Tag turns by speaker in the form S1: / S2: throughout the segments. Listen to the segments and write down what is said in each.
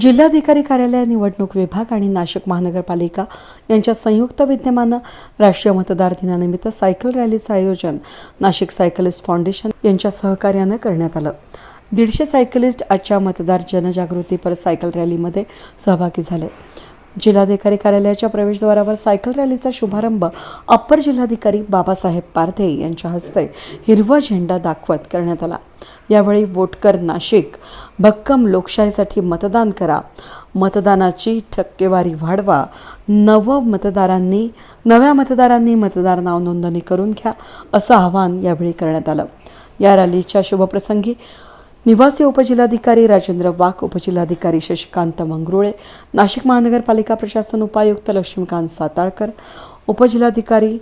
S1: जिल्हाधिकारी कार्यालय निवडणूक विभाग आणि नाशिक महानगरपालिका यांच्या संयुक्त विद्यमानं राष्ट्रीय मतदार दिनानिमित्त सायकल रॅलीचं आयोजन नाशिक सायकलिस्ट फाउंडेशन यांच्या सहकार्यानं करण्यात आलं. दीडशे सायकलिस्ट आजच्या मतदार जनजागृतीपर सायकल रॅलीमध्ये सहभागी झाले. जिल्हाधिकारी कार्यालयाच्या प्रवेशद्वारावर सायकल रॅलीचा शुभारंभ अप्पर जिल्हाधिकारी बाबासाहेब पारधे यांच्या हस्ते हिरवा झेंडा दाखवत करण्यात आला. यावेळी वोटकर नाशिक. भक्कम लोकशाहीसाठी मतदान करा. मतदानाची टक्केवारी वाढवा. नव मतदारांनी नव्या मतदारांनी मतदार नाव नोंदणी करून घ्या असं आवाहन यावेळी करण्यात आलं. या रॅलीच्या शुभप्रसंगी निवासी उपजिल्हाधिकारी राजेंद्र वाघ उपजिल्हाधिकारी शशिकांत मंगरुळे नाशिक महानगरपालिका प्रशासन उपायुक्त लक्ष्मीकांत साताळकर उपजिल्हाधिकारी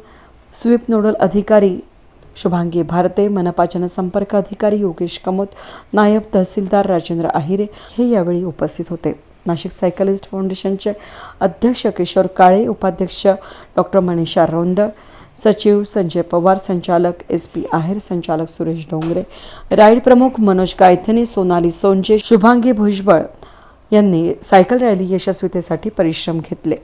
S1: स्वीप नोडल अधिकारी शुभांगी भारते मनपा जनसंपर्क अधिकारी योगेश कमोत नायब तहसीलदार राजेंद्र आहिरे हे यावेळी उपस्थित होते. नाशिक सायकलिस्ट फाउंडेशनचे अध्यक्ष किशोर काळे उपाध्यक्ष डॉक्टर मनीषा रोंद सचिव संजय पवार संचालक एस पी आहेर संचालक सुरेश डोंगरे राईड प्रमुख मनोज गायथनी सोनाली सोनजे शुभांगी भुजबळ यांनी सायकल रॅली यशस्वीतेसाठी परिश्रम घेतले.